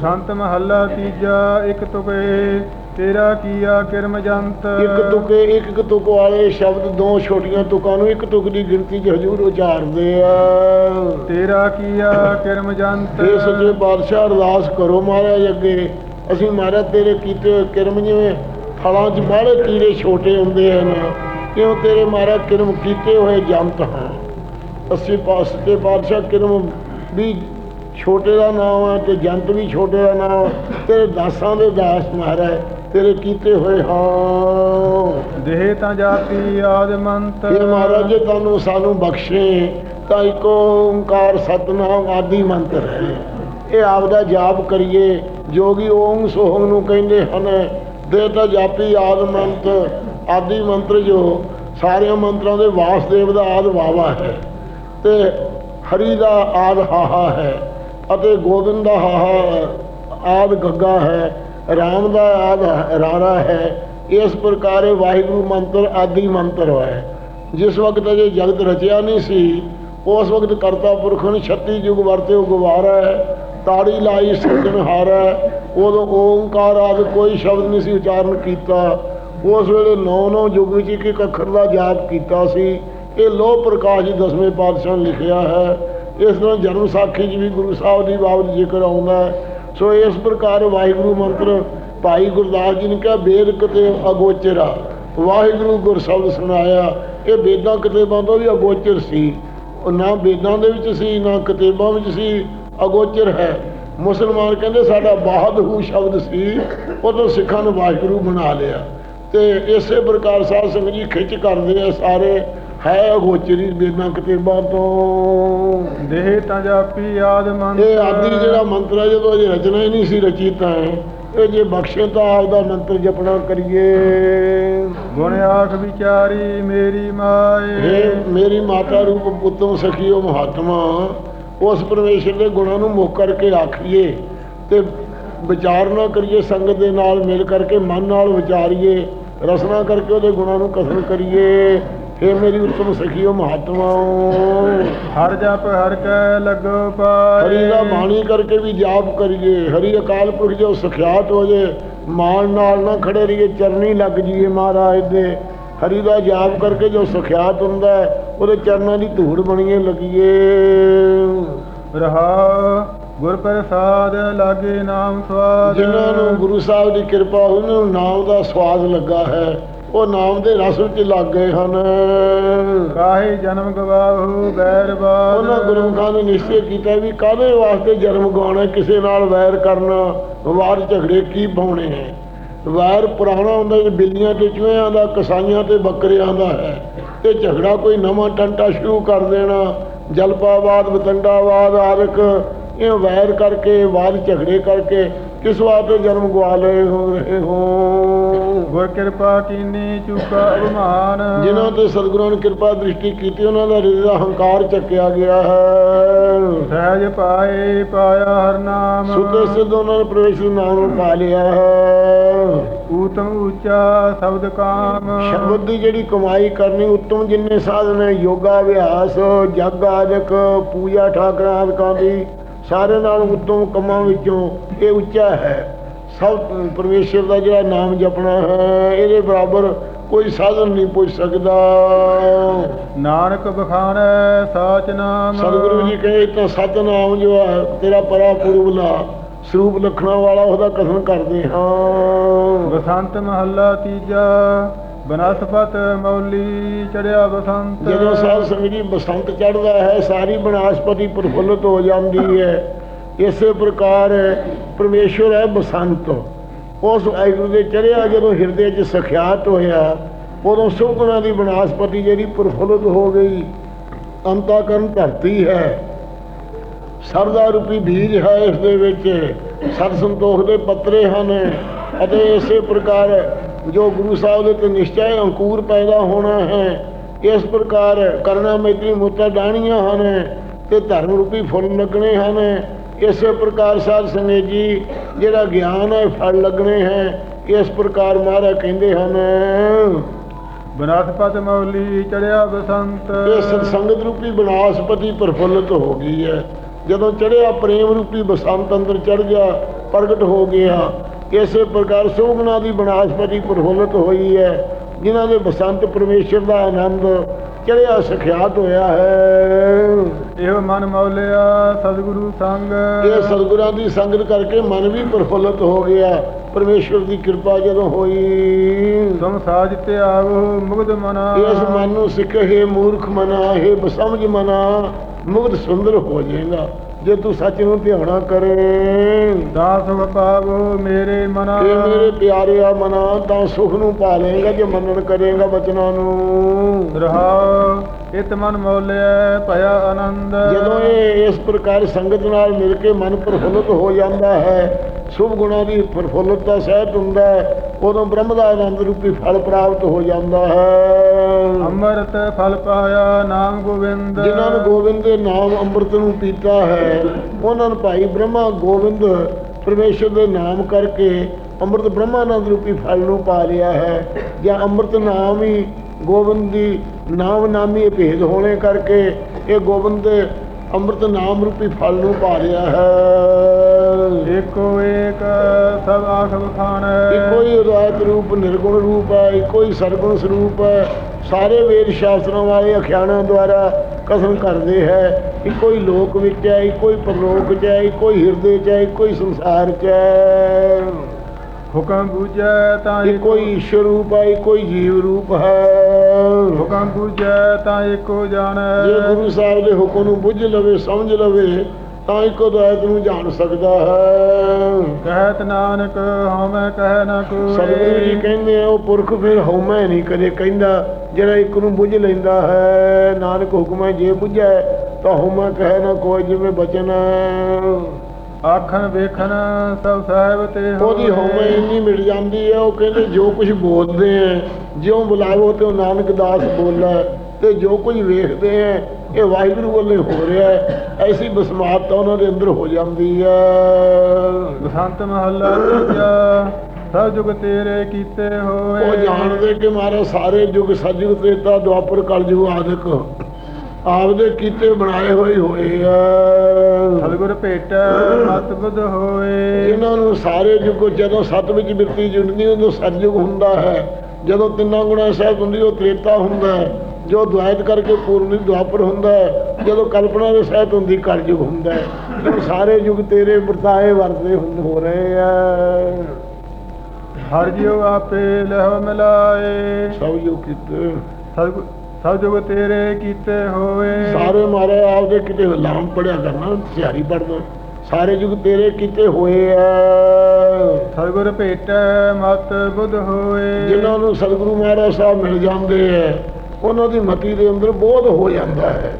ਸੰਤ ਮਹੱਲਾ ਤੀਜਾ ਇੱਕ ਤੁਕੇ ਤੇਰਾ ਕੀਆ ਕਿਰਮ ਜੰਤ ਇੱਕ ਤੁਕੇ ਇੱਕ ਇੱਕ ਤੁਕ ਵਾਲੇ ਸ਼ਬਦ ਦੋ ਛੋਟੀਆਂ ਤੁਕਾਂ ਨੂੰ ਇੱਕ ਤੁਕ ਦੀ ਗਿਣਤੀ 'ਚ ਹਜੂਰ ਉਚਾਰਦੇ ਆ। ਤੇਰਾ ਕੀਆ ਕਿਰਮ ਜੰਤ ਇਹ ਸੱਚੇ ਪਾਤਸ਼ਾਹ ਅਰਦਾਸ ਕਰੋ ਮਹਾਰਾਜ ਅੱਗੇ। ਅਸੀਂ ਮਹਾਰਾਜ ਤੇਰੇ ਕੀਤੇ ਹੋਏ ਕਿਰਮ ਜਿਵੇਂ ਫਲਾਂ 'ਚ ਬਾਹਲੇ ਕੀੜੇ ਛੋਟੇ ਹੁੰਦੇ ਹਨ ਕਿਉਂ ਤੇਰੇ ਮਹਾਰਾਜ ਕਿਰਮ ਕੀਤੇ ਹੋਏ ਜੰਤ ਹਾਂ ਅਸੀਂ ਪਾਸਤੇ ਪਾਤਸ਼ਾਹ ਕਿਰਮ ਵੀ ਛੋਟੇ ਦਾ ਨਾਮ ਹੈ ਤੇ ਜੰਤ ਵੀ ਛੋਟੇ ਦਾ ਨਾਮ ਤੇਰੇ ਦਾਸਾਂ ਦੇ ਦਾਸ ਮਹਾਰਾਜ ਤੇਰੇ ਕੀਤੇ ਹੋਏ ਹਾਂ। ਦੇਹ ਤਾਂ ਜਾਤੀ ਆਦਮੰਤ ਇਹ ਮਹਾਰਾਜ ਜੀ ਤੁਹਾਨੂੰ ਸਾਨੂੰ ਬਖਸ਼ੇ ਤਾਂ ਇੱਕ ਓੰਕਾਰ ਸਤਨਾਮ ਆਦੀ ਮੰਤਰ ਹੈ। ਇਹ ਆਪ ਦਾ ਜਾਪ ਕਰੀਏ ਜੋਗੀ ਓਮ ਸੋਹਮ ਨੂੰ ਕਹਿੰਦੇ ਹਨ। ਦੇ ਤਾਂ ਜਾਪੀ ਆਦ ਮੰਤ ਆਦੀ ਮੰਤਰ ਜੋ ਸਾਰਿਆਂ ਮੰਤਰਾਂ ਦੇ ਵਾਸਦੇਵ ਦਾ ਆਦ ਵਾਵਾ ਹੈ। ਤੇ ਹਰੀ ਦਾ ਆਦ ਹਾਹਾ ਹੈ। ਅਤੇ ਗੋਬਿੰਦ ਦਾ ਹਾਹਾ, ਆਦ ਗੱਗਾ ਹੈ, ਰਾਮ ਦਾ ਆਦ ਰਾਰਾ ਹੈ, ਇਸ ਪ੍ਰਕਾਰ ਵਾਹਿਗੁਰੂ ਮੰਤਰ ਆਦਿ ਮੰਤਰ ਹੈ। ਜਿਸ ਵਕਤ ਅਜੇ ਜਗਤ ਰਚਿਆ ਨਹੀਂ ਸੀ, ਉਸ ਵਕਤ ਕਰਤਾ ਪੁਰਖ ਨੇ 36 ਯੁਗ ਵਰਤੇ ਉਹ ਗਵਾਰਾ ਹੈ, ਤਾੜੀ ਲਾਈ ਸਿਰਜਣਹਾਰਾ ਹੈ, ਉਦੋਂ ਓੰਕਾਰ ਆਦਿ ਕੋਈ ਸ਼ਬਦ ਨਹੀਂ ਸੀ ਉਚਾਰਨ ਕੀਤਾ। ਉਸ ਵੇਲੇ ਨੌ ਨੌ ਯੁਗ ਵਿੱਚ ਇੱਕ ਅੱਖਰ ਦਾ ਜਾਪ ਕੀਤਾ ਸੀ। ਇਹ ਲੋਹ ਪ੍ਰਕਾਸ਼ ਜੀ ਦਸਵੇਂ ਪਾਤਸ਼ਾਹ ਲਿਖਿਆ ਹੈ ਇਸ ਨਾਲ ਜਨਮ ਸਾਖੀ 'ਚ ਵੀ ਗੁਰੂ ਸਾਹਿਬ ਦੀ ਬਾਬਤ ਜ਼ਿਕਰ ਆਉਂਦਾ ਸੋ ਇਸ ਪ੍ਰਕਾਰ ਵਾਹਿਗੁਰੂ ਮੰਤਰ ਭਾਈ ਗੁਰਦਾਸ ਜੀ ਨੇ ਕਿਹਾ, ਵੇਦ ਕਿਤੇ ਅਗੋਚਰਾ। ਵਾਹਿਗੁਰੂ ਗੁਰ ਸੁਣਾਇਆ। ਇਹ ਵੇਦਾਂ ਕਿਤਾਬਾਂ ਤੋਂ ਵੀ ਅਗੋਚਰ ਸੀ। ਉਹ ਨਾ ਵੇਦਾਂ ਦੇ ਵਿੱਚ ਸੀ, ਨਾ ਕਿਤਾਬਾਂ ਵਿੱਚ ਸੀ। ਅਗੋਚਰ ਹੈ। ਮੁਸਲਮਾਨ ਕਹਿੰਦੇ ਸਾਡਾ ਬਾਹਦਹੂ ਸ਼ਬਦ ਸੀ ਉਹ ਤੋਂ ਸਿੱਖਾਂ ਨੂੰ ਵਾਹਿਗੁਰੂ ਬਣਾ ਲਿਆ। ਤੇ ਇਸੇ ਪ੍ਰਕਾਰ ਸਾਧ ਸੰਗਤ ਜੀ ਖਿੱਚ ਕਰਦੇ ਆ ਸਾਰੇ। ਹੈ ਅਗੋਚਰੀ ਵੇਦਾਂ ਕਿਤਾਬਾਂ ਤੋਂ ਦੇਹ ਤਾਂ ਜਾਪੀ ਆਦਮੰਤ ਇਹ ਆਦੀ ਜਿਹੜਾ ਮੰਤਰ ਹੈ ਜਦੋਂ ਅਜੇ ਰਚਨਾ ਹੀ ਨਹੀਂ ਸੀ ਰਚੀ ਤਾਂ ਇਹ ਜੇ ਬਖਸ਼ੇ ਤਾਂ ਆਪਦਾ ਮੰਤਰ ਜਪਣਾ ਕਰੀਏ। ਗੁਣ ਆਖ ਵਿਚਾਰੀ ਮੇਰੀ ਮਾਏ। ਇਹ ਮੇਰੀ ਮਾਤਾ ਰੂਪ ਪੁੱਤੋਂ ਸਖੀਓ ਮਹਾਤਮਾ ਉਸ ਪਰਮੇਸ਼ਰ ਦੇ ਗੁਣਾਂ ਨੂੰ ਮੁੱਖ ਕਰਕੇ ਆਖੀਏ ਤੇ ਵਿਚਾਰ ਨਾ ਕਰੀਏ ਸੰਗਤ ਦੇ ਨਾਲ ਮਿਲ ਕਰਕੇ ਮਨ ਨਾਲ ਵਿਚਾਰੀਏ ਰਸਨਾ ਕਰਕੇ ਉਹਦੇ ਗੁਣਾਂ ਨੂੰ ਕਥਨ ਕਰੀਏ। ਇਹ ਮੇਰੀ ਉੱਤਮ ਸਖੀਓ ਮਹਾਤਮਾ ਹਰ ਜਪ ਹਰ ਕੈ ਲੱਗੋ ਪਾਏ। ਹਰੀ ਦਾ ਬਾਣੀ ਕਰਕੇ ਵੀ ਜਾਪ ਕਰੀਏ। ਹਰੀ ਅਕਾਲ ਪੁਰਖ ਜੋ ਸਖਿਆਤ ਹੋ ਜੇ ਮਾਨ ਨਾਲ ਨਾ ਖੜੇ ਰਹੀਏ ਚਰਨੀ ਲੱਗ ਜੀਏ ਮਹਾਰਾਜ ਦੇ। ਹਰੀ ਦਾ ਜਾਪ ਕਰਕੇ ਜੋ ਸਖਿਆਤ ਹੁੰਦਾ ਉਹਦੇ ਚਰਨਾਂ ਦੀ ਧੂੜ ਬਣੀਏ ਲੱਗੀਏ। ਰਹਾ ਗੁਰ ਪ੍ਰਸਾਦ ਲਾਗੇ ਨਾਮ ਸਵਾਦ। ਜਿਨ੍ਹਾਂ ਨੂੰ ਗੁਰੂ ਸਾਹਿਬ ਦੀ ਕਿਰਪਾ ਉਹਨਾਂ ਨੂੰ ਨਾਮ ਦਾ ਸਵਾਦ ਲੱਗਾ ਹੈ। ਉਹ ਨਾਮ ਦੇ ਰਸ ਵਿੱਚ ਲੱਗ ਗਏ ਹਨ। ਕਾਹੇ ਜਨਮ ਗਵਾਹੂ ਬੈਰਬਾਦ ਉਹਨਾਂ ਗੁਰਮੁਖਾਂ ਨੇ ਨਿਸ਼ਚੈ ਕੀਤਾ ਵੀ ਕਾਹਦੇ ਵਾਸਤੇ ਜਨਮ ਗਾਉਣਾ ਕਿਸੇ ਨਾਲ ਵੈਰ ਕਰਨਾ ਵਾਰ ਝਗੜੇ ਕੀ ਪਾਉਣੇ ਹੈ? ਵੈਰ ਪੁਰਾਣਾ ਹੁੰਦਾ ਜੀ ਬਿੱਲੀਆਂ ਤੇ ਚੂਹਿਆਂ ਦਾ ਕਸਾਈਆਂ ਤੇ ਬੱਕਰਿਆਂ ਦਾ ਹੈ। ਤੇ ਝਗੜਾ ਕੋਈ ਨਵਾਂ ਟੰਟਾ ਸ਼ੁਰੂ ਕਰ ਦੇਣਾ ਜਲਪਾਵਾਦ ਵਤੰਡਾਵਾਦ ਆਰਕ ਇਹ ਵੈਰ ਕਰਕੇ ਵਾਦ ਝਗੜੇ ਕਰਕੇ ਕਿਸ ਵਾਸਤੇ ਜਨਮ ਗਵਾ ਲਏ ਹੋ ਰਹੇ ਹੋ? ਗੁਰ ਕਿਰਪਾ ਕੀਨੀ ਚੁਕਾ ਅਭਿਮਾਨ। ਜਿਨ੍ਹਾਂ ਤੇ ਸਤਿਗੁਰਾਂ ਨੇ ਕਿਰਪਾ ਦ੍ਰਿਸ਼ਟੀ ਕੀਤੀ ਉਹਨਾਂ ਦਾ ਹਿਰਦੇ ਦਾ ਹੰਕਾਰ ਚੱਕਿਆ ਗਿਆ ਹੈ। ਸਹਿਜ ਪਾਏ ਪਾਇਆ ਹਰ ਨਾਮ। ਸੁਤੇ ਸਿੱਧ ਉਹਨਾਂ ਨੇ ਪ੍ਰਵੇਸ਼ ਨਾਮ ਨੂੰ ਪਾ ਲਿਆ ਹੈ। ਊਤਮ ਉੱਚਾ ਸ਼ਬਦ ਕਾਮ। ਸ਼ਬਦ ਦੀ ਜਿਹੜੀ ਕਮਾਈ ਕਰਨੀ ਉੱਤਮ ਜਿੰਨੇ ਸਾਧਨ ਹੈ ਯੋਗਾ ਅਭਿਆਸ ਜਗ ਆਦਿਕ ਪੂਜਾ ਠਾਕਰਾਂ ਆਦਿਕਾਂ ਦੀ ਸਾਰੇ ਨਾਲ ਉੱਤਮ ਕੰਮਾਂ ਵਿੱਚੋਂ ਇਹ ਉੱਚਾ ਹੈ। ਸਭ ਪਰਮੇਸ਼ਰ ਦਾ ਜਿਹੜਾ ਨਾਮ ਜਪਣਾ ਹੈ ਇਹਦੇ ਬਰਾਬਰ ਕੋਈ ਸਾਧਨ ਨਹੀਂ ਪੁੱਜ ਸਕਦਾ। ਨਾਨਕ ਬਖਾਨੈ ਸਾਚ ਨਾਮ। ਸਤਿਗੁਰੂ ਜੀ ਕਹਿੰਦੇ ਤਾਂ ਸਤਨਾਮ ਜੋ ਹੈ ਤੇਰਾ ਪਰਾ ਪੁਰਬਲਾ ਸਰੂਪ ਲਖਣਾ ਵਾਲਾ ਉਹਦਾ ਕਥਨ ਕਰਦੇ ਹਾਂ। ਬਸੰਤ ਮਹੱਲਾ ਤੀਜਾ। ਬਨਸਪਤ ਮੌਲੀ ਚੜਿਆ ਬਸੰਤ। ਜਦੋਂ ਸਾਧ ਸੰਗਤ ਜੀ ਬਸੰਤ ਚੜ੍ਹਦਾ ਹੈ, ਸਾਰੀ ਬਨਾਸਪਤੀ ਪ੍ਰਫੁੱਲਤ ਹੋ ਜਾਂਦੀ ਹੈ। ਇਸੇ ਪ੍ਰਕਾਰ ਪਰਮੇਸ਼ਵਰ ਹੈ ਬਸੰਤ। ਉਸ ਵਾਹਿਗੁਰੂ ਦੇ ਚੜ੍ਹਿਆ ਜਦੋਂ ਹਿਰਦੇ 'ਚ ਸਖਿਆਤ ਹੋਇਆ, ਉਦੋਂ ਸੁਗੁਣਾ ਦੀ ਬਨਾਸਪਤੀ ਜਿਹੜੀ ਪ੍ਰਫੁੱਲਤ ਹੋ ਗਈ। ਅੰਤਾਕਰਨ ਧਰਤੀ ਹੈ। ਸਰਦਾ ਰੂਪੀ ਬੀਜ ਹੈ ਇਸ ਦੇ ਵਿੱਚ। ਸਤ ਸੰਤੋਖ ਦੇ ਪੱਤਰੇ ਹਨ ਅਤੇ ਇਸੇ ਪ੍ਰਕਾਰ ਜੋ ਗੁਰੂ ਸਾਹਿਬ ਦੇ ਤੇ ਨਿਸ਼ਚੈ ਅੰਕੂਰ ਪੈਦਾ ਹੋਣਾ ਹੈ ਇਸ ਪ੍ਰਕਾਰ ਕਰਨਾ ਮੈਤਰੀ ਮੁੱਤਾ ਡਾਣੀਆਂ ਹਨ ਤੇ ਧਰਮ ਰੂਪੀ ਫੁੱਲ ਲੱਗਣੇ ਹਨ। ਇਸੇ ਪ੍ਰਕਾਰ ਸਾਧ ਸੰਗਤ ਜੀ ਜਿਹੜਾ ਗਿਆਨ ਹੈ ਫਲ ਲੱਗਣੇ ਹੈ ਇਸ ਪ੍ਰਕਾਰ ਮਹਾਰਾਜ ਕਹਿੰਦੇ ਹਨ। ਬਨਸਪਤ ਮੌਲੀ ਚੜਿਆ ਬਸੰਤ। ਇਹ ਸਤਸੰਗਤ ਰੂਪੀ ਬਨਾਸਪਤੀ ਪ੍ਰਫੁੱਲਤ ਹੋ ਗਈ ਹੈ। ਜਦੋਂ ਚੜਿਆ ਪ੍ਰੇਮ ਰੂਪੀ ਬਸੰਤ ਅੰਦਰ ਚੜ ਗਿਆ ਪ੍ਰਗਟ ਹੋ ਗਿਆ ਇਸੇ ਪ੍ਰਕਾਰ ਸੁਗਨਾ ਦੀ ਬਨਾਸਪਤੀ ਪ੍ਰਫੁੱਲਤ ਹੋਈ ਹੈ ਜਿਨ੍ਹਾਂ ਦੇ ਬਸੰਤ ਪਰਮੇਸ਼ਰ ਦਾ ਆਨੰਦ ਚੜਿਆ ਸਖਿਆਤ ਹੋਇਆ ਹੈ। ਇਹ ਮਨ ਮੌਲਿਆ ਸਤਿਗੁਰੂ ਸੰਗ। ਇਹ ਸਤਿਗੁਰਾਂ ਦੀ ਸੰਗਤ ਕਰਕੇ ਮਨ ਵੀ ਪ੍ਰਫੁੱਲਤ ਹੋ ਗਿਆ ਪਰਮੇਸ਼ਰ ਦੀ ਕਿਰਪਾ ਜਦੋਂ ਹੋਈ। ਤੁਮ ਸਾਜ ਧਿਆਵੋ ਮੁਗਧ ਮਨਾ। ਇਸ ਮਨ ਨੂੰ ਸਿੱਖੇ ਮੂਰਖ ਮਨਾ ਹੈ ਬਸਮਝ ਮਨਾ ਮੁਗਧ ਸੁੰਦਰ ਹੋ ਜਾਏਗਾ। ਜੇ ਤੂੰ ਸੱਚ ਨੂੰ ਧਿਆਣਾ ਕਰੇ ਦਾਸ ਪਾਵੋ ਮੇਰੇ ਮਨਾ ਇਹ ਮੇਰੇ ਪਿਆਰਿਆ ਮਨਾ ਤਾਂ ਸੁਖ ਨੂੰ ਪਾ ਲਏਗਾ ਜੇ ਮੰਨਣ ਕਰੇਗਾ ਬਚਨਾਂ ਨੂੰ। ਰਹਾਉ ਇਤ ਮਨ ਮੌਲਿਆ ਭਇਆ ਆਨੰਦ। ਜਦੋਂ ਇਹ ਇਸ ਪ੍ਰਕਾਰ ਸੰਗਤ ਨਾਲ ਮਿਲ ਕੇ ਮਨ ਪ੍ਰਫੁੱਲਤ ਹੋ ਜਾਂਦਾ ਹੈ ਸੁਭ ਗੁਣਾਂ ਦੀ ਪ੍ਰਫੁੱਲਤਾ ਸਹਿਤ ਹੁੰਦਾ ਹੈ ਉਦੋਂ ਬ੍ਰਹਮ ਦਾ ਆਨੰਦ ਰੂਪੀ ਫਲ ਪ੍ਰਾਪਤ ਹੋ ਜਾਂਦਾ ਹੈ। ਅੰਮ੍ਰਿਤ ਫਲ ਪਾਇਆ ਨਾਮ ਗੋਬਿੰਦ ਜਿਨ੍ਹਾਂ ਨੂੰ ਗੋਬਿੰਦ ਦੇ ਨਾਮ ਅੰਮ੍ਰਿਤ ਨੂੰ ਪੀਤਾ ਹੈ ਉਹਨਾਂ ਨੂੰ ਭਾਈ ਬ੍ਰਹਮਾ ਗੋਬਿੰਦ ਪਰਮੇਸ਼ਰ ਦੇ ਨਾਮ ਕਰਕੇ ਅੰਮ੍ਰਿਤ ਬ੍ਰਹਮਾਨੰਦ ਰੂਪੀ ਫਲ ਨੂੰ ਪਾ ਲਿਆ ਹੈ। ਜਾਂ ਅੰਮ੍ਰਿਤ ਨਾਮ ਹੀ ਗੋਬਿੰਦ ਦੀ ਨਾਮ ਨਾਮੀ ਭੇਦ ਹੋਣੇ ਕਰਕੇ ਇਹ ਗੋਬਿੰਦ ਦੇ ਅੰਮ੍ਰਿਤ ਨਾਮ ਰੂਪੀ ਫਲ ਨੂੰ ਪਾ ਲਿਆ ਹੈ। ਏਕੋ ਏਕ ਇੱਕੋ ਹੀ ਉਦਾਇਤ ਰੂਪ ਨਿਰਗੁਣ ਰੂਪ ਹੈ ਇੱਕੋ ਹੀ ਸਰਗੁਣ ਸਰੂਪ ਹੈ। ਸਾਰੇ ਵੇਦ ਸ਼ਾਸਤਰਾਂ ਵਾਲੇ ਅਖਿਆਣਾਂ ਦੁਆਰਾ ਕਥਨ ਕਰਦੇ ਹੈ ਇੱਕੋ ਹੀ ਲੋਕ ਵਿੱਚ ਹੈ ਇੱਕੋ ਹੀ ਪਰਲੋਕ 'ਚ ਹੈ ਇੱਕੋ ਹੀ ਹਿਰਦੇ 'ਚ ਹੈ ਇੱਕੋ ਹੀ ਸੰਸਾਰ 'ਚ ਹੈ। ਹੁਕਮ ਬੂਝੈ ਤਾਂ ਇੱਕੋ ਹੀ ਈਸ਼ਵਰ ਰੂਪ ਹੈ ਇੱਕੋ ਹੀ ਜੀਵ ਰੂਪ ਹੈ। ਹੁਕਮ ਬੂਝੈ ਤਾਂ ਏਕੋ ਜਾਣੈ ਜੇ ਗੁਰੂ ਸਾਹਿਬ ਦੇ ਹੁਕਮ ਨੂੰ ਬੁੱਝ ਲਵੇ ਸਮਝ ਲਵੇ ਤਾਂ ਇੱਕੋ ਦਾਇਤ ਨੂੰ ਜਾਣ ਸਕਦਾ ਹੈ। ਕਹਿਤ ਨਾਨਕ ਹਉਮੈ ਕਹਿ ਨ ਸਤਿਗੁਰੂ ਜੀ ਕੋਈ ਕਹਿੰਦੇ ਆ ਉਹ ਪੁਰਖ ਫਿਰ ਹਉਮੈ ਨਹੀਂ ਕਦੇ ਕਹਿੰਦਾ ਜਿਹੜਾ ਇੱਕ ਨੂੰ ਬੁੱਝ ਲੈਂਦਾ ਹੈ। ਨਾਨਕ ਹੁਕਮ ਹੈ ਜੇ ਬੁੱਝੈ ਤਾਂ ਹਉਮੈ ਕਹੇ ਨਾ ਕੋਈ ਜਿਵੇਂ ਬਚਨ। ਆਖਣ ਵੇਖਣ ਸਭ ਸਾਹਿਬ ਤੇ ਉਹਦੀ ਹਉਮੈ ਇੰਨੀ ਮਿਟ ਜਾਂਦੀ ਹੈ ਉਹ ਕਹਿੰਦੇ ਜੋ ਕੁਝ ਬੋਲਦੇ ਆ ਜਿਉਂ ਬੁਲਾਵੋ ਤੇ ਉਹ ਨਾਨਕ ਦਾਸ ਬੋਲਾ ਤੇ ਜੋ ਕੁਝ ਵੇਖਦੇ ਆ ਇਹ ਵਾਹਿਗੁਰੂ ਵੱਲੋਂ ਹੋ ਰਿਹਾ ਹੈ। ਐਸੀ ਬਸਮਾਤ ਉਹਨਾਂ ਦੇ ਅੰਦਰ ਹੋ ਜਾਂਦੀ ਹੈ। ਬਸੰਤ ਮਹੱਲਾ ਤੀਜਾ ਸਭ ਜੁਗ ਤੇਰੇ ਕੀਤੇ ਹੋਏ। ਉਹ ਜਾਣਦੇ ਕਿ ਮਾਰਾ ਸਾਰੇ ਯੁੱਗ ਸਤਿਯੁਗ ਤ੍ਰੇਤਾ ਦੁਆਪਰ ਕਲਯੁਗ ਆਦਿਕ ਆਪਦੇ ਕੀਤੇ ਬਣਾਏ ਹੋਏ ਹੋਏ ਆ। ਸਤਿਗੁਰ ਭੇਟੈ ਮਤ ਬੁੱਧ ਹੋਏ। ਇਹਨਾਂ ਨੂੰ ਸਾਰੇ ਯੁੱਗ ਜਦੋਂ ਸਤ ਵਿੱਚ ਬਿਰਤੀ ਜੁੜਦੀ ਉਦੋਂ ਸਤਿਯੁਗ ਹੁੰਦਾ ਹੈ। ਜਦੋਂ ਤਿੰਨਾਂ ਗੁਣਾ ਸਹਿਤ ਹੁੰਦੀ ਉਹ ਤ੍ਰੇਤਾ ਹੁੰਦਾ ਹੈ। ਜੋ ਦੁਆਇਤ ਕਰਕੇ ਪੂਰਨੀ ਦੁਆਪਰ ਹੁੰਦਾ ਹੈ ਜਦੋਂ ਕਲਪਨਾ ਦੇ ਸਹਿਤ ਹੁੰਦੀ ਕਲਯੁਗ ਹੁੰਦਾ ਹੈ ਇਹ ਸਾਰੇ ਯੁੱਗ ਤੇਰੇ ਵਰਤਾਏ ਵਰਤਦੇ ਹੁੰਦੇ ਹੋ ਰਹੇ ਆ। ਹਰ ਜਿਉ ਆਪੇ ਲਹਿ ਮਿਲਾਏ। ਸਭ ਯੁੱਗ ਕੀਤੇ। ਸਭ ਜੁਗ ਤੇਰੇ ਕੀਤੇ ਹੋਏ। ਸਾਰੇ ਮਾਰੇ ਆਪਦੇ ਕਿਤੇ ਲਾਮ ਪੜਿਆ ਕਰਨਾ ਸਿਆਰੀ ਪੜਦਾ ਸਾਰੇ ਯੁੱਗ ਤੇਰੇ ਕੀਤੇ ਹੋਏ ਆ। ਸਤਿਗੁਰ ਭੇਟੈ ਮਤ ਬੁੱਧ ਹੋਏ। ਜਿਨ੍ਹਾਂ ਨੂੰ ਸਤਿਗੁਰੂ ਮਹਾਰਾਜ ਸਾਹਿਬ ਮਿਲ ਜਾਂਦੇ ਹੈ ਉਹਨਾਂ ਦੀ ਮਤੀ ਦੇ ਅੰਦਰ ਬੋਧ ਹੋ ਜਾਂਦਾ ਹੈ।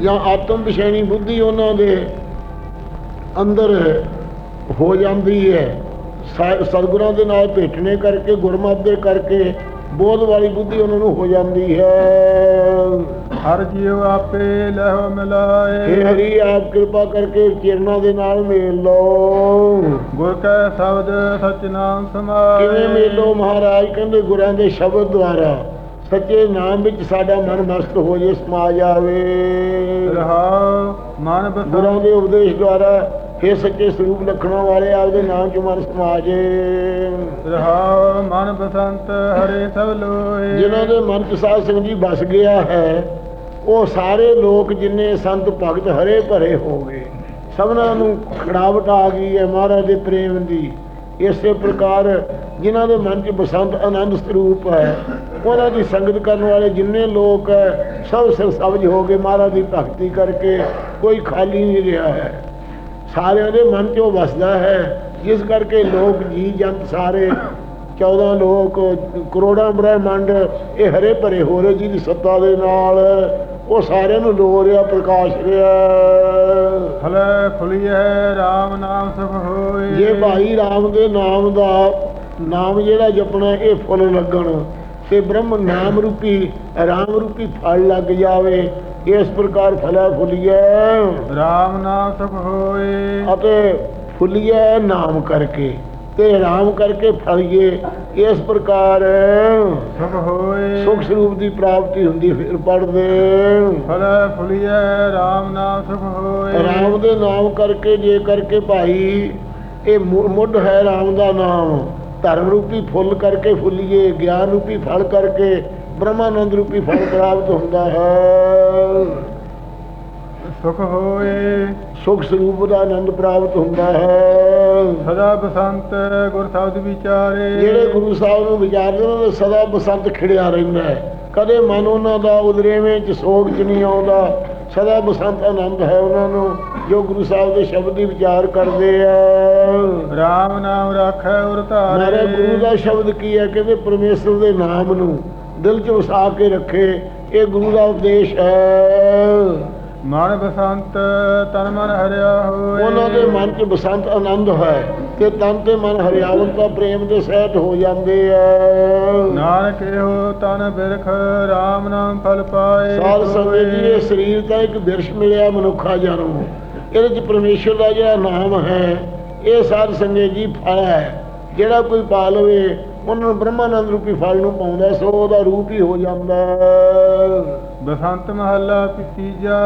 ਜਾਂ ਆਤਮ ਵਿਸ਼ੇਣੀ ਬੁੱਧੀ ਉਹਨਾਂ ਦੇ ਅੰਦਰ ਹੋ ਜਾਂਦੀ ਹੈ। ਸਤਿਗੁਰਾਂ ਦੇ ਨਾਲ ਭੇਟਣੇ ਕਰਕੇ ਗੁਰਮਤਿ ਦੇ ਕਰਕੇ ਬੋਧ ਵਾਲੀ ਬੁੱਧੀ ਉਹਨਾਂ ਨੂੰ ਹੋ ਜਾਂਦੀ ਹੈ। ਹਰ ਜਿਉ ਆਪੇ ਲਹਿ ਮਿਲਾਏ। ਹਰੀ ਆਪ ਕਿਰਪਾ ਕਰਕੇ ਚਰਨਾਂ ਦੇ ਨਾਲ ਮੇਲ ਲਓ। ਗੁਰ ਕੈ ਸ਼ਬਦ ਸਚ ਨਾਮ ਸਮਾਏ। ਕਿਵੇਂ ਮੇਲੋ ਮਹਾਰਾਜ? ਕਹਿੰਦੇ ਗੁਰਾਂ ਦੇ ਸ਼ਬਦ ਦੁਆਰਾ। ਸੱਚੇ ਨਾਮ ਵਿੱਚ ਸਾਡਾ ਮਨ ਮਸਤ ਹੋ ਜੇ ਸਮਾ ਜਾਵੇ। ਰਹਾਉ ਮਨ ਗੁਰਾਂ ਬਸਾ ਦੇ ਉਪਦੇਸ਼ ਦੁਆਰਾ ਇਹ ਸੱਚੇ ਸਰੂਪ ਲਖਣਾਂ ਵਾਲੇ ਆਪਦੇ ਨਾਮ ਚ ਮਨ ਸਮਾ ਜੇ। ਰਹਾਉ ਮਨ ਬਸੰਤ ਹਰੇ ਸਭ ਲੋਏ। ਜਿਨ੍ਹਾਂ ਦੇ ਮਨ ਚ ਸਾਧ ਸੰਗ ਜੀ ਵਸ ਗਿਆ ਹੈ ਉਹ ਸਾਰੇ ਲੋਕ ਜਿੰਨੇ ਸੰਤ ਭਗਤ ਹਰੇ ਭਰੇ ਹੋ ਗਏ ਸਭਨਾਂ ਨੂੰ ਖੜਾਵਟ ਆ ਗਈ ਹੈ ਮਹਾਰਾਜ ਦੇ ਪ੍ਰੇਮ ਦੀ। ਇਸੇ ਪ੍ਰਕਾਰ ਜਿਨ੍ਹਾਂ ਦੇ ਮਨ 'ਚ ਬਸੰਤ ਆਨੰਦ ਸਰੂਪ ਹੈ ਉਹਨਾਂ ਦੀ ਸੰਗਤ ਕਰਨ ਵਾਲੇ ਜਿੰਨੇ ਲੋਕ ਹੈ ਸਭ ਸਿਰ ਸਬਜ ਹੋ ਗਏ ਮਹਾਰਾਜ ਦੀ ਭਗਤੀ ਕਰਕੇ ਕੋਈ ਖਾਲੀ ਨਹੀਂ ਰਿਹਾ ਹੈ। ਸਾਰਿਆਂ ਦੇ ਮਨ 'ਚ ਉਹ ਵਸਦਾ ਹੈ। ਜਿਸ ਕਰਕੇ ਲੋਕ ਜੀ ਜੰਤ ਸਾਰੇ 14 ਲੋਕ ਕਰੋੜਾਂ ਬ੍ਰਹਿਮੰਡ ਇਹ ਹਰੇ ਭਰੇ ਹੋ ਰਹੇ ਜਿਹਦੀ ਸੱਤਾ ਦੇ ਨਾਲ। ਉਹ ਸਾਰਿਆਂ ਨੂੰ ਲੋ ਰਿਹਾ ਪ੍ਰਕਾਸ਼ ਰਿਹਾ। ਹਲੇ ਫੁਲੀਐ RAM ਨਾਮ ਸੁਖ ਹੋਏ। ਜੇ ਭਾਈ ਰਾਮ ਦੇ ਨਾਮ ਦਾ ਨਾਮ ਜਿਹੜਾ ਜਪਣਾ ਇਹ ਫੁੱਲ ਲੱਗਣ। ਤੇ ਬ੍ਰਹਮ ਨਾਮ ਰੂਪੀ ਰਾਮ ਰੂਪੀ ਫਲ ਲੱਗ ਜਾਵੇ ਇਸ ਪ੍ਰਕਾਰ ਫਲਾ ਫੁੱਲੀਐ। RAM ਨਾਮ ਸੁਖ ਹੋਏ। ਅਤੇ ਫੁੱਲੀਐ ਨਾਮ ਕਰਕੇ ਤੇ ਰਾਮ ਕਰਕੇ ਫਲੀਏ ਇਸ ਪ੍ਰਕਾਰ। ਸੁਖ ਹੋਏ। ਸੁਖ ਸਰੂਪ ਦੀ ਪ੍ਰਾਪਤੀ ਹੁੰਦੀ ਫਿਰ ਪੜਦੇ ਹਲੇ ਫੁਲੀਐ RAM ਨਾਮ ਸੁਖ ਹੋਏ। ਰਾਮ ਦੇ ਨਾਮ ਕਰਕੇ ਜੇ ਕਰਕੇ ਭਾਈ ਇਹ ਮੁੱਢ ਹੈ ਰਾਮ ਦਾ ਨਾਮ। ਧਰਮ ਰੂਪੀ ਫੁੱਲ ਕਰਕੇ ਫੁੱਲੀਏ ਗਿਆਨ ਰੂਪੀ ਫਲ ਕਰਕੇ ਬ੍ਰਹਮਾਨੰਦ ਰੂਪੀ ਫਲ ਪ੍ਰਾਪਤ ਹੁੰਦਾ ਹੈ। ਸੁਖ ਹੋਏ। ਸੁਖ ਸਰੂਪ ਦਾ ਆਨੰਦ ਪ੍ਰਾਪਤ ਹੁੰਦਾ ਹੈ। ਸਦਾ ਬਸੰਤ ਗੁਰ ਸ਼ਬਦ ਵਿਚਾਰੇ। ਜਿਹੜੇ ਗੁਰੂ ਸਾਹਿਬ ਨੂੰ ਵਿਚਾਰਦੇ ਉਹਨਾਂ ਦਾ ਸਦਾ ਬਸੰਤ ਖਿੜਿਆ ਰਹਿੰਦਾ ਹੈ। ਕਦੇ ਮਨ ਉਹਨਾਂ ਦਾ ਉਦਰੇਵੇਂ ਚ ਸੋਗ ਚ ਨਹੀਂ ਆਉਂਦਾ। ਸਦਾ ਬਸੰਤ ਆਨੰਦ ਹੈ ਉਹਨਾਂ ਨੂੰ ਜੋ ਗੁਰੂ ਸਾਹਿਬ ਦੇ ਸ਼ਬਦ ਦੀ ਵਿਚਾਰ ਕਰਦੇ ਆ। ਰਾਮ ਨਾਮ ਰਾਖੈ ਉਰ ਮਾਰੇ ਧਾਰੇ ਗੁਰੂ ਦਾ ਸ਼ਬਦ ਕੀ ਹੈ ਕਹਿੰਦੇ ਪਰਮੇਸ਼ਰ ਦੇ ਨਾਮ ਨੂੰ ਦਿਲ 'ਚ ਵਸਾ ਕੇ ਰੱਖੇ ਇਹ ਗੁਰੂ ਦਾ ਉਪਦੇਸ਼ ਹੈ। ਮਨ ਬਸੰਤ ਤਨ ਮਨ ਹਰਿਆ ਹੋਏ। ਉਹਨਾਂ ਦੇ ਮਨ 'ਚ ਬਸੰਤ ਆਨੰਦ ਹੈ ਤੇ ਤਨ ਤੇ ਮਨ ਹਰਿਆਵਲਤਾ ਪ੍ਰੇਮ ਦੇ ਸਹਿਤ ਹੋ ਜਾਂਦੇ ਆ। ਨਾਨਕ ਇਹੋ ਤਨ ਬਿਰਖ ਰਾਮ ਨਾਮ ਫਲ ਪਾਏ। ਸਾਧ ਸੰਗਤ ਜੀ ਇਹ ਸਰੀਰ ਤਾਂ ਇੱਕ ਬਿਰਸ਼ ਮਿਲਿਆ ਮਨੁੱਖਾ ਜਨਮ। ਇਹਦੇ 'ਚ ਪਰਮੇਸ਼ਰ ਦਾ ਜਿਹੜਾ ਨਾਮ ਹੈ ਇਹ ਸਾਧ ਸੰਗਤ ਜੀ ਫਲ ਹੈ। ਜਿਹੜਾ ਕੋਈ ਪਾ ਲਵੇ ਉਹਨਾਂ ਨੂੰ ਬ੍ਰਹਮਾਨੰਦ ਰੂਪੀ ਫਲ ਨੂੰ ਪਾਉਂਦਾ ਸੋ ਉਹਦਾ ਰੂਪ ਹੀ ਹੋ ਜਾਂਦਾ। ਬਸੰਤ ਮਹੱਲਾ ਤੀਜਾ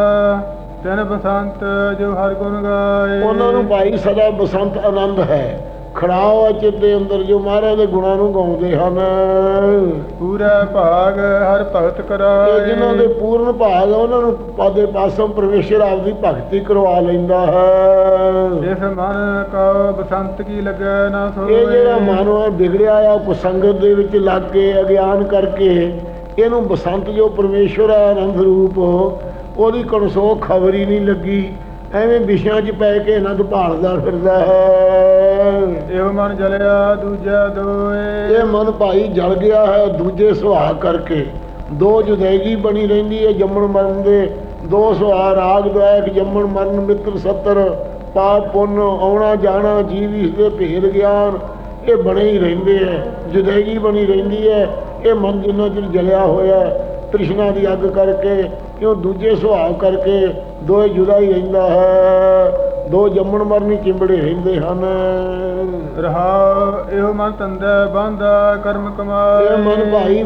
ਤਿਨ ਬਸੰਤ ਜੋ ਹਰ ਗੁਣ ਗਾਏ ਉਹਨਾਂ ਨੂੰ ਭਾਈ ਸਦਾ ਬਸੰਤ ਆਨੰਦ ਹੈ ਖੜਾਓ ਚਿੱਤ ਦੇ ਅੰਦਰ ਜੋ ਮਹਾਰਾਜ ਦੇ ਗੁਣਾਂ ਨੂੰ ਗਾਉਂਦੇ ਹਨ। ਪੂਰਾ ਭਾਗ ਹਰ ਭਗਤ ਕਰਾਏ। ਜਿਨ੍ਹਾਂ ਦੇ ਪੂਰਨ ਭਾਗ ਉਹਨਾਂ ਨੂੰ ਪਾਦੇ ਪਾਸੋਂ ਪਰਮੇਸ਼ਰ ਆਪਦੀ ਭਗਤੀ ਕਰਵਾ ਲੈਂਦਾ ਹੈ। ਇਸ ਮਨ ਕਾ ਬਸੰਤ ਕੀ ਲੱਗੈ ਨਾ ਸੋਏ ਇਹ ਜਿਹੜਾ ਮਨ ਹੈ ਵਿਗੜਿਆ ਆ ਕੁਸੰਗਤ ਦੇ ਵਿੱਚ ਲੱਗ ਕੇ ਅਗਿਆਨ ਕਰਕੇ ਇਹਨੂੰ ਬਸੰਤ ਜੋ ਪਰਮੇਸ਼ਰ ਹੈ ਆਨੰਦ ਰੂਪ ਉਹਦੀ ਕਣਸੋ ਖਬਰ ਹੀ ਨਹੀਂ ਲੱਗੀ। ਐਵੇਂ ਵਿਸ਼ਿਆਂ 'ਚ ਪੈ ਕੇ ਆਨੰਦ ਭਾਲਦਾ ਫਿਰਦਾ ਹੈ। ਇਹੋ ਮਨ ਜਲਿਆ ਦੂਜਾ ਦੋਏ। ਇਹ ਮਨ ਭਾਈ ਜਲ ਗਿਆ ਹੈ ਦੂਜੇ ਸੁਭਾਅ ਕਰਕੇ। ਦੋ ਜੁਦੈਗੀ ਬਣੀ ਰਹਿੰਦੀ ਹੈ ਜੰਮਣ ਮਰਨ ਦੇ। ਦੋ ਸੁਭਾਅ ਰਾਗ ਦੁਆਇਕ ਜੰਮਣ ਮਰਨ ਮਿੱਤਰ ਸੱਤਰ। ਪਾਪ ਪੁੰਨ ਆਉਣਾ ਜਾਣਾ ਜੀਵ ਇਸ ਦੇ ਭੇਦ ਗਿਆਨ। ਇਹ ਬਣੇ ਹੀ ਰਹਿੰਦੇ ਹੈ ਜੁਦੈਗੀ ਬਣੀ ਰਹਿੰਦੀ ਹੈ। ਇਹ ਮਨ ਜਿੰਨਾ ਚਿਰ ਜਲਿਆ ਹੋਇਆ ਹੈ, ਤ੍ਰਿਸ਼ਨਾ ਦੀ ਅੱਗ ਕਰਕੇ ਕਿਉਂ ਦੂਜੇ ਸੁਭਾਅ ਕਰਕੇ ਦੋਏ ਜੁਦਾ ਹੀ ਰਹਿੰਦਾ ਹੈ। ਦੋ ਜੰਮਣ ਮਰਨੀ ਚਿੰਬੜੇ ਰਹਿੰਦੇ ਹਨ। ਰਹਾ ਇਹੋ ਮਨ ਤੰਦਾ ਬੰਦਾ ਕਰਮ ਕਮਾਏ। ਇਹ ਮਨ ਭਾਈ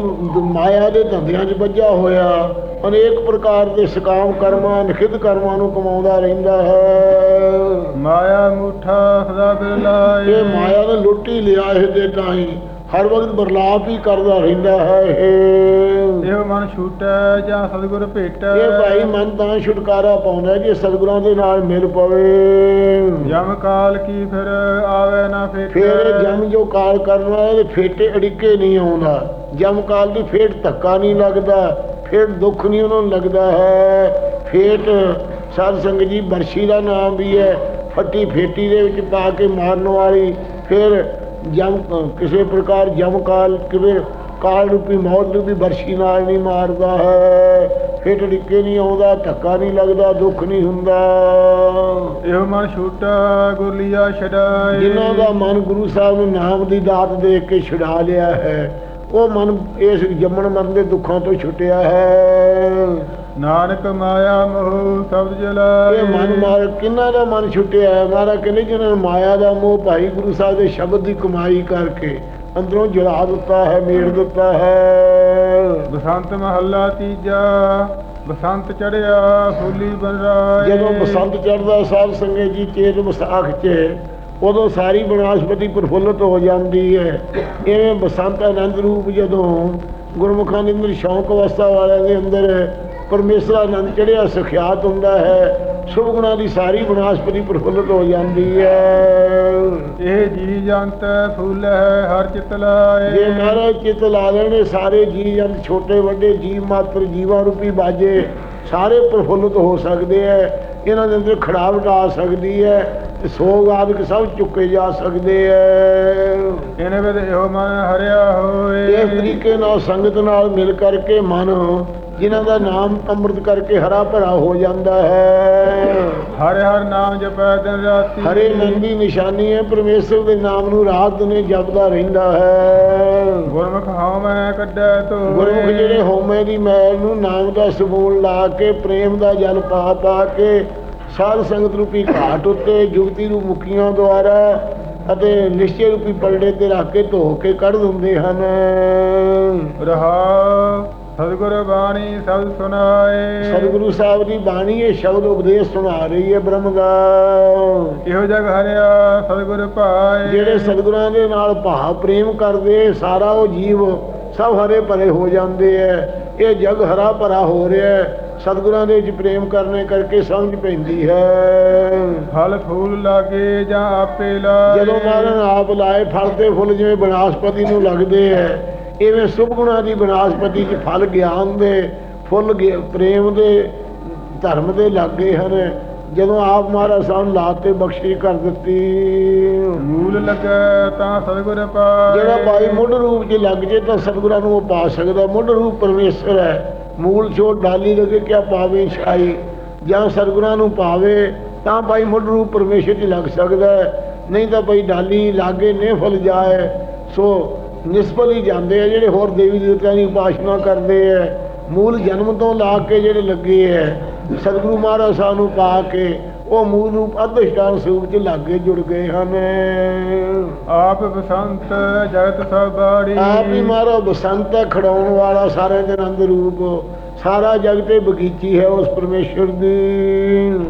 ਮਾਇਆ ਦੇ ਧੰਦਿਆਂ 'ਚ ਵੱਜਾ ਹੋਇਆ। ਅਨੇਕ ਪ੍ਰਕਾਰ ਦੇ ਸਕਾਮ ਕਰਮਾਂ ਨਿਖਿਧ ਕਰਮਾਂ ਨੂੰ ਕਮਾਉਂਦਾ ਰਹਿੰਦਾ ਹੈ। ਮਾਇਆ ਮੂਠਾ ਸਦਾ ਬਿਲਾਏ ਇਹ ਮਾਇਆ ਨੇ ਲੁੱਟੀ ਲਿਆ ਇਹ ਦੇ ਤਾਈ ਹਰ ਵਕਤ ਬਰਲਾਪ ਹੀ ਕਰਦਾ ਰਹਿੰਦਾ ਹੈ ਇਹ। ਇਹੋ ਮਨ ਛੂਟੈ ਜਾਂ ਸਤਿਗੁਰ ਭੇਟੈ। ਇਹ ਭਾਈ ਮਨ ਤਾਂ ਛੁਟਕਾਰਾ ਪਾਉਂਦਾ ਜੇ ਸਤਿਗੁਰਾਂ ਦੇ ਨਾਲ ਮਿਲ ਪਵੇ। ਜਮ ਕਾਲ ਕੀ ਫਿਰ ਆਵੇ ਨਾ ਫੇਟੈ। ਫਿਰ ਜਮ ਜੋ ਕਾਲ ਕਰਨਾ ਇਹਦੇ ਫੇਟੇ ਅੜਿੱਕੇ ਨਹੀਂ ਆਉਂਦਾ। ਜਮ ਕਾਲ ਦੀ ਫੇਟ ਧੱਕਾ ਨਹੀਂ ਲੱਗਦਾ ਫੇਟ ਦੁੱਖ ਨਹੀਂ ਉਹਨਾਂ ਨੂੰ ਲੱਗਦਾ ਹੈ। ਫੇਟ ਸਾਧ ਸੰਗਤ ਜੀ ਬਰਸ਼ੀ ਦਾ ਨਾਮ ਵੀ ਹੈ ਫੱਟੀ ਫੇਟੀ ਦੇ ਵਿੱਚ ਪਾ ਕੇ ਮਾਰਨ ਵਾਲੀ ਫਿਰ ਜਮ ਕਿਸੇ ਪ੍ਰਕਾਰ ਜਮ ਕਾਲ ਕਿਵੇਂ ਕਾਲ ਰੂਪੀ ਮੌਤ ਰੂਪੀ ਬਰਸ਼ੀ ਨਾਲ ਨਹੀਂ ਮਾਰਦਾ ਹੈ। ਫੇਟ ਅੜਿੱਕੇ ਨਹੀਂ ਆਉਂਦਾ ਧੱਕਾ ਨਹੀਂ ਲੱਗਦਾ ਦੁੱਖ ਨਹੀਂ ਹੁੰਦਾ। ਇਹੋ ਮਨ ਛੂਟਾ ਗੁਰਲੀਆ ਛਡਾਏ। ਜਿਨ੍ਹਾਂ ਦਾ ਮਨ ਗੁਰੂ ਸਾਹਿਬ ਨੂੰ ਨਾਮ ਦੀ ਦਾਤ ਦੇ ਕੇ ਛੁਡਾ ਲਿਆ ਹੈ ਉਹ ਮਨ ਇਸ ਜੰਮਣ ਮਰਨ ਦੇ ਦੁੱਖਾਂ ਤੋਂ ਛੁੱਟਿਆ ਹੈ। ਨਾਨਕ ਮਾਇਆ ਮੋਹ ਸ਼ਬਦ ਜਲਾਏ। ਇਹ ਮਨ ਮਾਰ ਕਿੰਨਾ ਦਾ ਮਨ ਛੁੱਟਿਆ ਹੈ? ਮਾਰਾ ਕਹਿੰਦੇ ਜਿਹਨਾਂ ਮਾਇਆ ਦਾ ਮੋਹ ਭਾਈ ਗੁਰੂ ਸਾਹਿਬ ਦੇ ਸ਼ਬਦ ਦੀ ਕਮਾਈ ਕਰਕੇ ਅੰਦਰੋਂ ਜਲਾ ਦਿੱਤਾ ਹੈ ਮੇੜ ਦਿੱਤਾ ਹੈ। ਬਸੰਤ ਮਹੱਲਾ ਤੀਜਾ ਬਸੰਤ ਚੜਿਆ ਫੁੱਲੀ ਬਨਰਾਏ ਜਦੋਂ ਬਸੰਤ ਚੜ੍ਹਦਾ ਸਾਧ ਸੰਗਤ ਜੀ ਚੇਤ ਵਿਸਾਖ 'ਚ ਉਦੋਂ ਸਾਰੀ ਬਨਾਸਪਤੀ ਪ੍ਰਫੁੱਲਤ ਹੋ ਜਾਂਦੀ ਹੈ। ਇਵੇਂ ਬਸੰਤ ਆਨੰਦ ਰੂਪ ਜਦੋਂ ਗੁਰਮੁਖਾਂ ਦੇ ਅੰਦਰ ਸ਼ੌਂਕ ਅਵਸਥਾ ਵਾਲਿਆਂ ਦੇ ਅੰਦਰ ਪਰਮੇਸ਼ਰ ਆਨੰਦ ਚੜਿਆ ਸੁਖਿਆਤ ਹੁੰਦਾ ਹੈ। ਸੁਭ ਗੁਣਾਂ ਦੀ ਸਾਰੀ ਬਨਾਸਪਤੀ ਪ੍ਰਫੁੱਲਤ ਹੋ ਜਾਂਦੀ ਹੈ। ਇਹ ਜੀ ਜੰਤ ਫੁੱਲ ਹੈ ਹਰ ਚਿਤ ਲਾਏ। ਜੇ ਮਹਾਰਾਜ ਚਿੱਤ ਲਾ ਲੈਣੇ ਸਾਰੇ ਜੀ ਜੰਤ ਛੋਟੇ ਵੱਡੇ ਜੀਵ ਮਾਤਰ ਜੀਵਾਂ ਰੂਪੀ ਬਾਜੇ ਸਾਰੇ ਪ੍ਰਫੁੱਲਤ ਹੋ ਸਕਦੇ ਐ ਇਹਨਾਂ ਦੇ ਅੰਦਰ ਖੜਾਵਟ ਆ ਸਕਦੀ ਹੈ ਤੇ ਸੋਗ ਆਦਿਕ ਸਭ ਚੁੱਕੇ ਜਾ ਸਕਦੇ ਐ ਇਹਨੇ ਵਿੱਚ ਇਹੋ ਮਨ ਹਰਿਆ ਹੋਏ। ਇਸ ਤਰੀਕੇ ਨਾਲ ਸੰਗਤ ਨਾਲ ਮਿਲ ਕਰਕੇ ਮਨ ਜਿਨ੍ਹਾਂ ਦਾ ਨਾਮ ਅੰਮ੍ਰਿਤ ਕਰਕੇ ਹਰਾ ਭਰਾ ਹੋ ਜਾਂਦਾ ਹੈ। ਹਰ ਹਰ ਨਾਮ ਜਪੈ ਦਿਨ ਰਾਤੀ। ਹਰੇ ਮਨ ਦੀ ਨਿਸ਼ਾਨੀ ਹੈ ਪਰਮੇਸ਼ਰ ਦੇ ਨਾਮ ਨੂੰ ਰਾਤ ਦਿਨੇ ਜਪਦਾ ਰਹਿੰਦਾ ਹੈ। ਗੁਰਮੁਖ ਹਉ ਮੈਂ ਕੱਢੈ ਤੋ ਗੁਰਮੁਖ ਜਿਹੜੇ ਹਉਮੈ ਦੀ ਮੈਲ ਨੂੰ ਨਾਮ ਦਾ ਸਬੂਨ ਲਾ ਕੇ ਪ੍ਰੇਮ ਦਾ ਜਲ ਪਾ ਪਾ ਕੇ ਸਾਧ ਸੰਗਤ ਰੂਪੀ ਘਾਟ ਉੱਤੇ ਜੁਗਤੀ ਨੂੰ ਮੁਖੀਆਂ ਦੁਆਰਾ ਅਤੇ ਨਿਸ਼ਚੈ ਰੂਪੀ ਪਲੜੇ ਤੇ ਰੱਖ ਕੇ ਧੋ ਕੇ ਕੱਢ ਦਿੰਦੇ ਹਨ। ਰਹਾ ਸਤਿਗੁਰ ਬਾਣੀ ਸਬਦ ਸੁਨਾਏ ਸਤਿਗੁਰੂ ਸਾਹਿਬ ਦੀ ਬਾਣੀ ਇਹ ਸ਼ਬਦ ਉਪਦੇਸ਼ ਸੁਣਾ ਰਹੀ ਹੈ ਬ੍ਰਹਮ ਦਾ ਇਹੋ ਜਗ ਹਰਿਆ ਸਤਿਗੁਰ ਭਾਏ ਜਿਹੜੇ ਸਤਿਗੁਰਾਂ ਦੇ ਨਾਲ ਭਾਵ ਪ੍ਰੇਮ ਕਰਦੇ ਸਾਰਾ ਉਹ ਜੀਵ ਸਭ ਹਰੇ ਭਰੇ ਹੋ ਜਾਂਦੇ ਐ। ਇਹ ਜਗ ਹਰਾ ਭਰਾ ਹੋ ਰਿਹਾ ਹੈ ਸਤਿਗੁਰਾਂ ਦੇ ਵਿੱਚ ਪ੍ਰੇਮ ਕਰਨੇ ਕਰਕੇ ਸਮਝ ਪੈਂਦੀ ਹੈ। ਫਲ ਫੂਲ ਲਾਗੇ ਜਾਂ ਆਪੇ ਲਾਏ। ਜਦੋਂ ਮਹਾਰਾਜ ਆਪ ਲਾਏ ਫਲ ਤੇ ਫੁੱਲ ਜਿਵੇਂ ਬਨਾਸਪਤੀ ਨੂੰ ਲੱਗਦੇ ਐ ਇਵੇਂ ਸੁਭ ਗੁਣਾਂ ਦੀ ਬਨਾਸਪਤੀ 'ਚ ਫਲ ਗਿਆਨ ਦੇ ਫੁੱਲ ਪ੍ਰੇਮ ਦੇ ਧਰਮ ਦੇ ਲੱਗੇ ਹਨ। ਜਦੋਂ ਆਪ ਮਹਾਰਾਜ ਸਾਨੂੰ ਲਾਤੇ ਬਖਸ਼ੀ ਕਰ ਦਿੱਤੀ। ਮੂਲ ਲੱਗੈ ਤਾਂ ਸਤਿਗੁਰ ਪਾਏ। ਜਿਹੜਾ ਭਾਈ ਮੁੱਢ ਰੂਪ 'ਚ ਲੱਗ ਜੇ ਤਾਂ ਸਤਿਗੁਰਾਂ ਨੂੰ ਉਹ ਪਾ ਸਕਦਾ। ਮੁੱਢ ਰੂਪ ਪਰਮੇਸ਼ਰ ਹੈ। ਮੂਲ ਛੋ ਡਾਲੀ ਲਗੇ ਕਿਆ ਪਾਵੇ ਛਾਈ। ਜਾਂ ਸਤਿਗੁਰਾਂ ਨੂੰ ਪਾਵੇ ਤਾਂ ਭਾਈ ਮੁੱਢ ਰੂਪ ਪਰਮੇਸ਼ਰ 'ਚ ਲੱਗ ਸਕਦਾ। ਨਹੀਂ ਤਾਂ ਭਾਈ ਡਾਲੀ ਲਾਗੇ ਨੇ ਫਲ ਜਾਏ। ਸੋ ਨਿਸਬਲ ਹੀ ਜਾਂਦੇ ਆ ਜਿਹੜੇ ਹੋਰ ਦੇਵੀ ਦੇਵਤਿਆਂ ਦੀ ਉਪਾਸਨਾ ਕਰਦੇ ਆ ਮੂਲ ਜਨਮ ਤੋਂ ਲਾ ਕੇ ਜਿਹੜੇ ਲੱਗੇ ਐ ਸਤਿਗੁਰੂ ਮਹਾਰਾਜ ਸਾਨੂੰ ਪਾ ਕੇ ਉਹ ਮੂਲ ਰੂਪ ਅਧਿਸ਼ਟਾਨ ਸਰੂਪ 'ਚ ਲਾਗੇ ਜੁੜ ਗਏ ਹਨ। ਆਪ ਬਸੰਤ ਜਗਤ ਸਭ ਬਾੜੀ। ਆਪ ਹੀ ਮਾਰੋ ਬਸੰਤ ਖੜਾਉਣ ਵਾਲਾ ਸਾਰੇ ਦੇ ਆਨੰਦ ਰੂਪ। ਸਾਰਾ ਜਗ ਤੇ ਬਗੀਚੀ ਹੈ ਉਸ ਪਰਮੇਸ਼ਰ ਦੀ।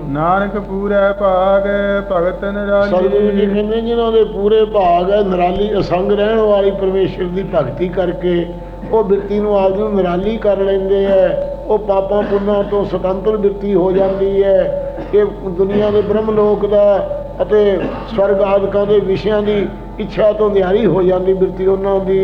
ਨਾਨਕ ਪੂਰੈ ਭਾਗ ਭਗਤ ਸਤਿਗੁਰੂ ਜੀ ਨਿਰਾਲੀ ਕਹਿੰਦੇ ਜਿਨ੍ਹਾਂ ਦੇ ਪੂਰੇ ਭਾਗ ਹੈ ਨਿਰਾਲੀ ਅਸੰਗ ਰਹਿਣ ਵਾਲੀ ਪਰਮੇਸ਼ਰ ਦੀ ਭਗਤੀ ਕਰਕੇ ਉਹ ਬਿਰਤੀ ਨੂੰ ਆਪ ਨੂੰ ਨਿਰਾਲੀ ਕਰ ਲੈਂਦੇ ਹੈ। ਉਹ ਪਾਪਾਂ ਪੁੰਨਾਂ ਤੋਂ ਸੁਤੰਤਰ ਬਿਰਤੀ ਹੋ ਜਾਂਦੀ ਹੈ। ਕਿ ਦੁਨੀਆ ਦੇ ਬ੍ਰਹਮ ਲੋਕ ਦਾ ਅਤੇ ਸਵਰਗ ਆਦਿਕਾਂ ਦੇ ਵਿਸ਼ਿਆਂ ਦੀ ਇੱਛਾ ਤੋਂ ਨਿਆਰੀ ਹੋ ਜਾਂਦੀ ਬਿਰਤੀ ਉਹਨਾਂ ਦੀ।